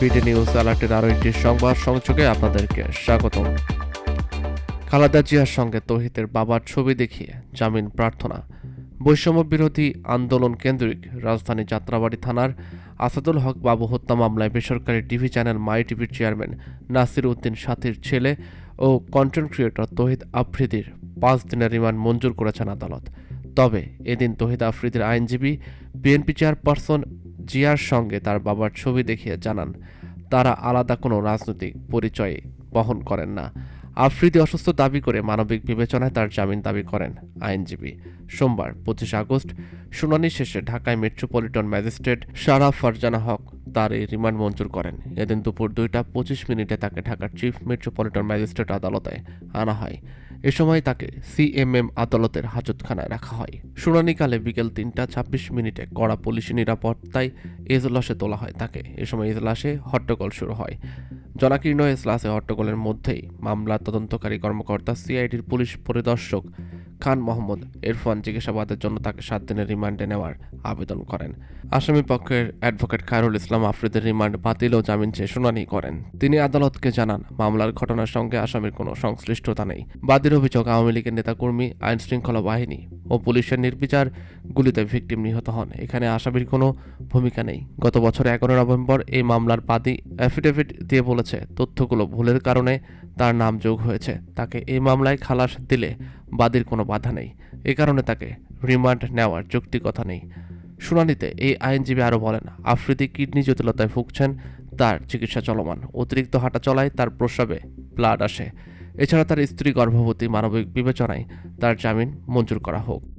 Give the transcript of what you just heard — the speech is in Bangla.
বিডি নিউজ অ্যালার্টের আরও একটি সংবাদ সংযোগে আপনাদেরকে স্বাগত খালেদা জিয়ার সঙ্গে তৌহিদের বাবার ছবি দেখিয়ে জামিন প্রার্থনা। বৈষম্য বিরোধী আন্দোলন কেন্দ্রিক রাজধানী যাত্রাবাড়ি থানার আসাদুল হক বাবু হত্যা মামলায় বেসরকারি টিভি চ্যানেল মাই টিভির চেয়ারম্যান নাসির উদ্দিন সাথীর ছেলে ও কন্টেন্ট ক্রিয়েটর তহিদ আফ্রিদির পাঁচ দিনের রিমান্ড মঞ্জুর করেছেন আদালত। তবে এদিন তহিদ আফ্রিদির আইনজীবী, বিএনপি চেয়ারপারসন জিয়ার সঙ্গে তার বাবার ছবি দেখিয়ে জানান, তারা আলাদা কোনো রাজনৈতিক পরিচয় বহন করেন না। আফ্রিদি অসুস্থ দাবি করে মানবিক বিবেচনায় তার জামিন দাবি করেন আইনজীবী। সোমবার পঁচিশ আগস্ট, শুনানি শেষে ঢাকায় মেট্রোপলিটন ম্যাজিস্ট্রেট সারা ফারজানা হক তার এই রিমান্ড মঞ্জুর করেন। এদিন দুপুর দুইটা পঁচিশ মিনিটে তাকে ঢাকার চিফ মেট্রোপলিটন ম্যাজিস্ট্রেট আদালতে আনা হয়। এ সময় তাকে সিএমএম আদালতের হাজতখানায় রাখা হয়। শুনানিকালে বিকেল তিনটা ছাব্বিশ মিনিটে কড়া পুলিশ নিরাপত্তায় এজলাসে তোলা হয় তাকে। এ সময় এজলাসে হট্টগোল শুরু হয়। জনাকীর্ণ এজলাসে হট্টগোলের মধ্যেই মামলার তদন্তকারী কর্মকর্তা সিআইডির পুলিশ পরিদর্শক খান মোহাম্মদ ইরফান জিজ্ঞাসাবাদের জন্য তাকে সাত দিনের রিমান্ডে নেওয়ার আবেদন করেন। আসামি পক্ষের অ্যাডভোকেট খায়রুল ইসলাম আফ্রিদের রিমান্ড বাতিল ও জামিন চেয়ে শুনানি করেন। তিনি আদালতকে জানান, মামলার ঘটনার সঙ্গে আসামির কোনো সংশ্লিষ্টতা নেই। বাদীর অভিযোগ, আওয়ামী লীগের নেতাকর্মী আইন শৃঙ্খলা বাহিনী ও পুলিশের নির্বিচার গুলিতে ভিকটিম নিহত হন। এখানে আসামির কোনো ভূমিকা নেই। গত বছর এগারো নভেম্বর এই মামলার বাদী অ্যাফিডেভিট দিয়ে বলেছে, তথ্যগুলো ভুলের কারণে তার নাম যোগ হয়েছে। তাকে এই মামলায় খালাস দিলে বাদীর কোনো বাধা নেই। এ কারণে তাকে রিমান্ড নেওয়ার যৌক্তিকতা নেই। শুনানিতে এই আইনজীবী আরও বলেন, আফ্রিদি কিডনি জটিলতায় ভুগছেন, তার চিকিৎসা চলমান। অতিরিক্ত হাঁটা চলায় তার প্রস্রাবে ব্লাড আসে। এছাড়া তার স্ত্রী গর্ভবতী মানবিক বিবেচনায় তার জামিন মঞ্জুর করা হোক।